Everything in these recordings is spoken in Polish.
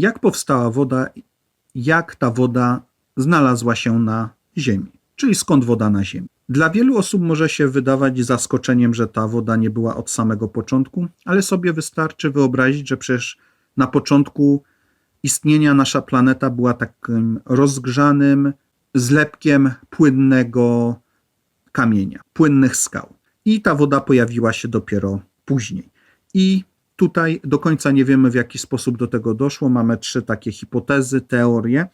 Jak powstała woda, jak ta woda znalazła się na Ziemi, czyli skąd woda na Ziemi. Dla wielu osób może się wydawać zaskoczeniem, że ta woda nie była od samego początku, ale sobie wystarczy wyobrazić, że przecież na początku istnienia nasza planeta była takim rozgrzanym zlepkiem płynnego kamienia, płynnych skał. I ta woda pojawiła się dopiero później. I tutaj do końca nie wiemy, w jaki sposób do tego doszło. Mamy trzy takie hipotezy, teorie.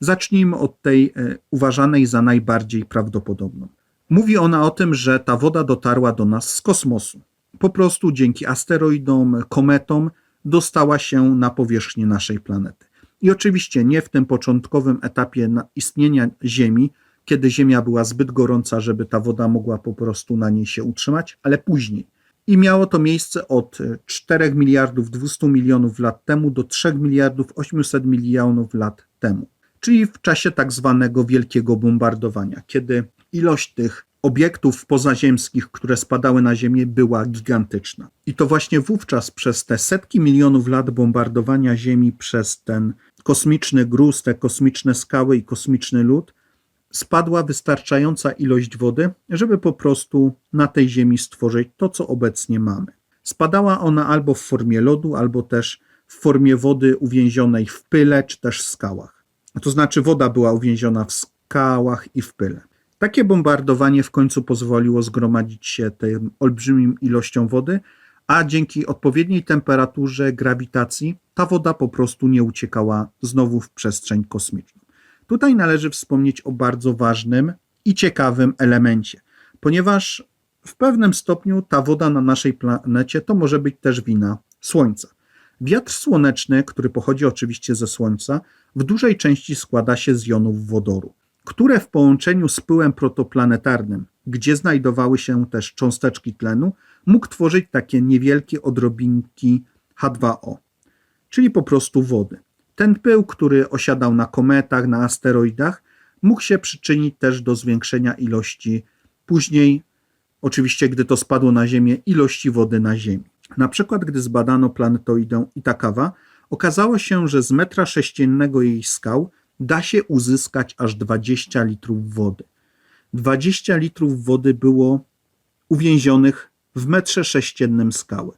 Zacznijmy od tej e, uważanej za najbardziej prawdopodobną. Mówi ona o tym, że ta woda dotarła do nas z kosmosu. Po prostu dzięki asteroidom, kometom dostała się na powierzchnię naszej planety. I oczywiście nie w tym początkowym etapie istnienia Ziemi, kiedy Ziemia była zbyt gorąca, żeby ta woda mogła po prostu na niej się utrzymać, ale później. I miało to miejsce od 4 miliardów 200 milionów lat temu do 3 miliardów 800 milionów lat temu, czyli w czasie tak zwanego wielkiego bombardowania, kiedy ilość tych obiektów pozaziemskich, które spadały na Ziemię, była gigantyczna. I to właśnie wówczas przez te setki milionów lat bombardowania Ziemi przez ten kosmiczny gruz, te kosmiczne skały i kosmiczny lód, spadła wystarczająca ilość wody, żeby po prostu na tej Ziemi stworzyć to, co obecnie mamy. Spadała ona albo w formie lodu, albo też w formie wody uwięzionej w pyle, czy też w skałach. To znaczy, woda była uwięziona w skałach i w pyle. Takie bombardowanie w końcu pozwoliło zgromadzić się tym olbrzymim ilością wody, a dzięki odpowiedniej temperaturze grawitacji ta woda po prostu nie uciekała znowu w przestrzeń kosmiczną. Tutaj należy wspomnieć o bardzo ważnym i ciekawym elemencie, ponieważ w pewnym stopniu ta woda na naszej planecie to może być też wina Słońca. Wiatr słoneczny, który pochodzi oczywiście ze Słońca, w dużej części składa się z jonów wodoru które w połączeniu z pyłem protoplanetarnym, gdzie znajdowały się też cząsteczki tlenu, mógł tworzyć takie niewielkie odrobinki H2O, czyli po prostu wody. Ten pył, który osiadał na kometach, na asteroidach, mógł się przyczynić też do zwiększenia ilości później, oczywiście gdy to spadło na Ziemię, ilości wody na Ziemi. Na przykład, gdy zbadano planetoidę Itakawa, okazało się, że z metra sześciennego jej skał da się uzyskać aż 20 litrów wody. 20 litrów wody było uwięzionych w metrze sześciennym skały.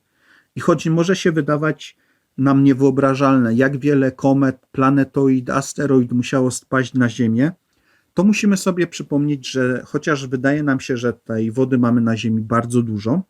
I choć może się wydawać nam niewyobrażalne, jak wiele komet, planetoid, asteroid musiało spaść na Ziemię, to musimy sobie przypomnieć, że chociaż wydaje nam się, że tej wody mamy na Ziemi bardzo dużo,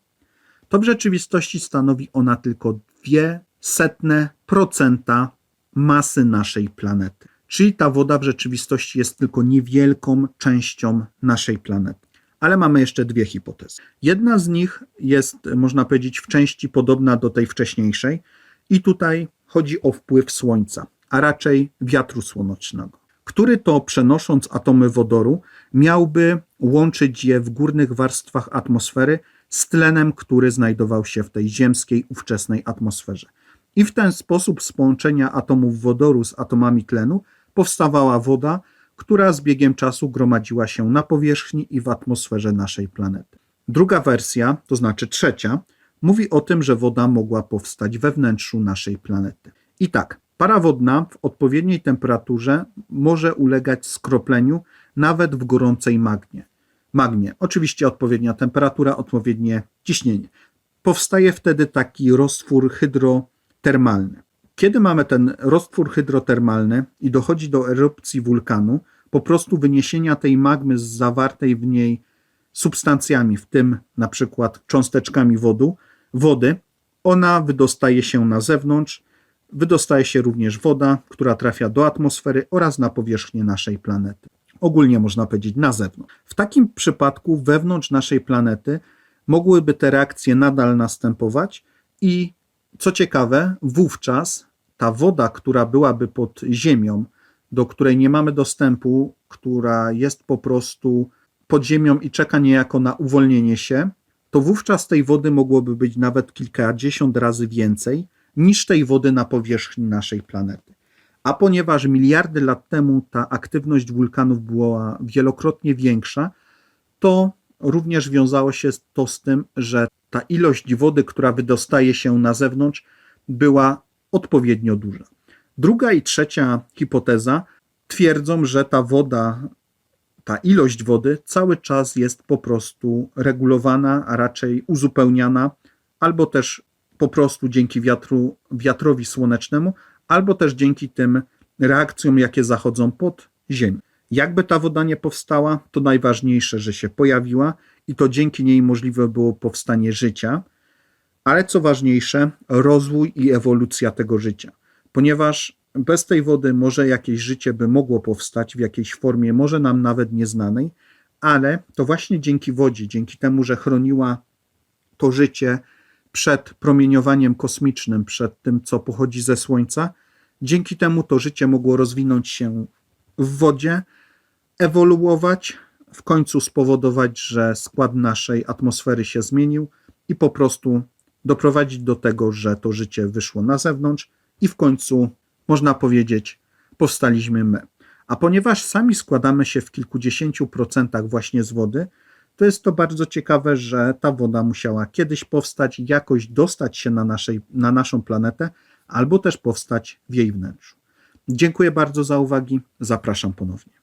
to w rzeczywistości stanowi ona tylko dwie setne procenta masy naszej planety. Czyli ta woda w rzeczywistości jest tylko niewielką częścią naszej planety. Ale mamy jeszcze dwie hipotezy. Jedna z nich jest, można powiedzieć, w części podobna do tej wcześniejszej, i tutaj chodzi o wpływ Słońca, a raczej wiatru słonecznego, który to przenosząc atomy wodoru, miałby łączyć je w górnych warstwach atmosfery z tlenem, który znajdował się w tej ziemskiej ówczesnej atmosferze. I w ten sposób z połączenia atomów wodoru z atomami tlenu powstawała woda, która z biegiem czasu gromadziła się na powierzchni i w atmosferze naszej planety. Druga wersja, to znaczy trzecia, mówi o tym, że woda mogła powstać we wnętrzu naszej planety. I tak, para wodna w odpowiedniej temperaturze może ulegać skropleniu nawet w gorącej magnie. magmie. Oczywiście odpowiednia temperatura, odpowiednie ciśnienie. Powstaje wtedy taki roztwór hydrotermalny. Kiedy mamy ten roztwór hydrotermalny i dochodzi do erupcji wulkanu, po prostu wyniesienia tej magmy z zawartej w niej substancjami, w tym na przykład cząsteczkami wodu, wody, ona wydostaje się na zewnątrz, wydostaje się również woda, która trafia do atmosfery oraz na powierzchnię naszej planety. Ogólnie można powiedzieć na zewnątrz. W takim przypadku wewnątrz naszej planety mogłyby te reakcje nadal następować i co ciekawe, wówczas ta woda, która byłaby pod ziemią, do której nie mamy dostępu, która jest po prostu pod ziemią i czeka niejako na uwolnienie się, to wówczas tej wody mogłoby być nawet kilkadziesiąt razy więcej niż tej wody na powierzchni naszej planety. A ponieważ miliardy lat temu ta aktywność wulkanów była wielokrotnie większa, to również wiązało się to z tym, że ta ilość wody, która wydostaje się na zewnątrz, była odpowiednio duża. Druga i trzecia hipoteza twierdzą, że ta woda, ta ilość wody cały czas jest po prostu regulowana, a raczej uzupełniana, albo też po prostu dzięki wiatru, wiatrowi słonecznemu, albo też dzięki tym reakcjom, jakie zachodzą pod ziemią. Jakby ta woda nie powstała, to najważniejsze, że się pojawiła i to dzięki niej możliwe było powstanie życia, ale co ważniejsze, rozwój i ewolucja tego życia, ponieważ bez tej wody może jakieś życie by mogło powstać w jakiejś formie, może nam nawet nieznanej, ale to właśnie dzięki wodzie, dzięki temu, że chroniła to życie przed promieniowaniem kosmicznym, przed tym, co pochodzi ze Słońca, dzięki temu to życie mogło rozwinąć się w wodzie, ewoluować, w końcu spowodować, że skład naszej atmosfery się zmienił i po prostu doprowadzić do tego, że to życie wyszło na zewnątrz i w końcu, można powiedzieć, powstaliśmy my. A ponieważ sami składamy się w kilkudziesięciu procentach właśnie z wody, to jest to bardzo ciekawe, że ta woda musiała kiedyś powstać, jakoś dostać się na, naszej, na naszą planetę, albo też powstać w jej wnętrzu. Dziękuję bardzo za uwagi. Zapraszam ponownie.